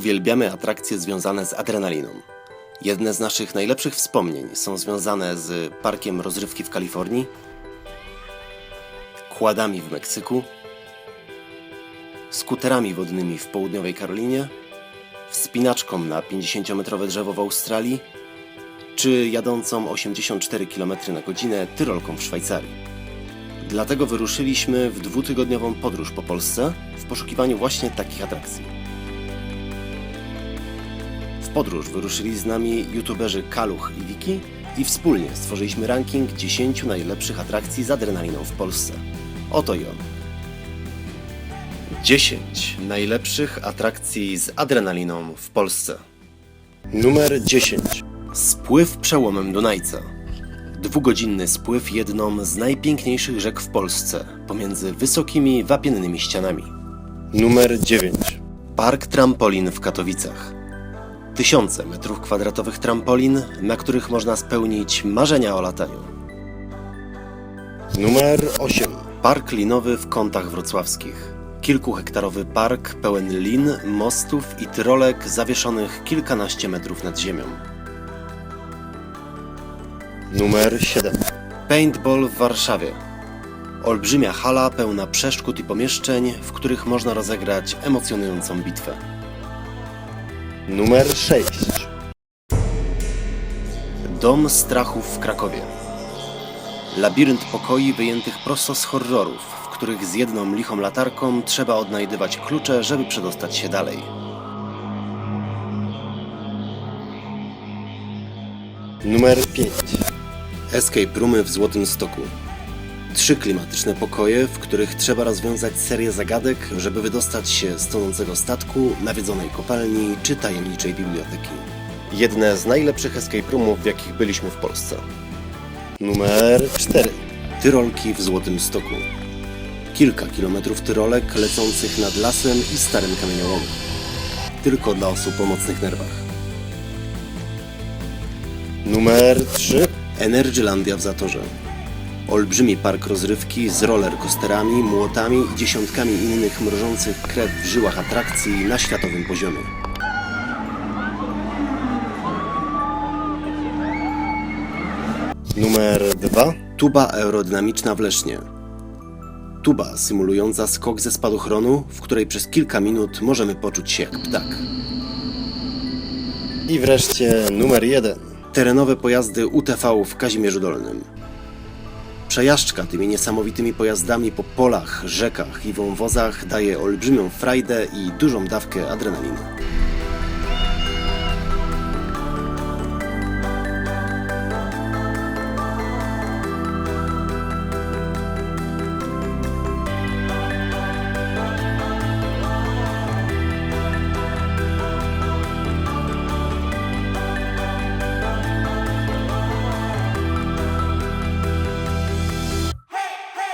Uwielbiamy atrakcje związane z adrenaliną. Jedne z naszych najlepszych wspomnień są związane z parkiem rozrywki w Kalifornii, kładami w Meksyku, skuterami wodnymi w południowej Karolinie, wspinaczką na 50-metrowe drzewo w Australii, czy jadącą 84 km na godzinę tyrolką w Szwajcarii. Dlatego wyruszyliśmy w dwutygodniową podróż po Polsce w poszukiwaniu właśnie takich atrakcji. Podróż wyruszyli z nami youtuberzy Kaluch i Wiki i wspólnie stworzyliśmy ranking 10 najlepszych atrakcji z adrenaliną w Polsce. Oto i on. 10 najlepszych atrakcji z adrenaliną w Polsce. Numer 10. Spływ przełomem Dunajca. Dwugodzinny spływ jedną z najpiękniejszych rzek w Polsce, pomiędzy wysokimi, wapiennymi ścianami. Numer 9. Park Trampolin w Katowicach. Tysiące metrów kwadratowych trampolin, na których można spełnić marzenia o lataniu. Numer 8. Park linowy w Kątach Wrocławskich. Kilkuhektarowy park pełen lin, mostów i tyrolek zawieszonych kilkanaście metrów nad ziemią. Numer 7. Paintball w Warszawie. Olbrzymia hala pełna przeszkód i pomieszczeń, w których można rozegrać emocjonującą bitwę. Numer 6. Dom strachów w Krakowie. Labirynt pokoi wyjętych prosto z horrorów, w których z jedną lichą latarką trzeba odnajdywać klucze, żeby przedostać się dalej. Numer 5. Escape Roomy w Złotym Stoku. Trzy klimatyczne pokoje, w których trzeba rozwiązać serię zagadek, żeby wydostać się z tonącego statku, nawiedzonej kopalni czy tajemniczej biblioteki. Jedne z najlepszych escape roomów, w jakich byliśmy w Polsce. Numer 4. Tyrolki w Złotym Stoku. Kilka kilometrów tyrolek lecących nad lasem i starym kamieniołomem. Tylko dla osób o mocnych nerwach. Numer 3. Energylandia w Zatorze. Olbrzymi park rozrywki z rollercoasterami, młotami i dziesiątkami innych mrożących krew w żyłach atrakcji na światowym poziomie. Numer 2. Tuba aerodynamiczna w Lesznie. Tuba symulująca skok ze spadochronu, w której przez kilka minut możemy poczuć się jak ptak. I wreszcie numer 1. Terenowe pojazdy UTV w Kazimierzu Dolnym. Przejażdżka tymi niesamowitymi pojazdami po polach, rzekach i wąwozach daje olbrzymią frajdę i dużą dawkę adrenaliny.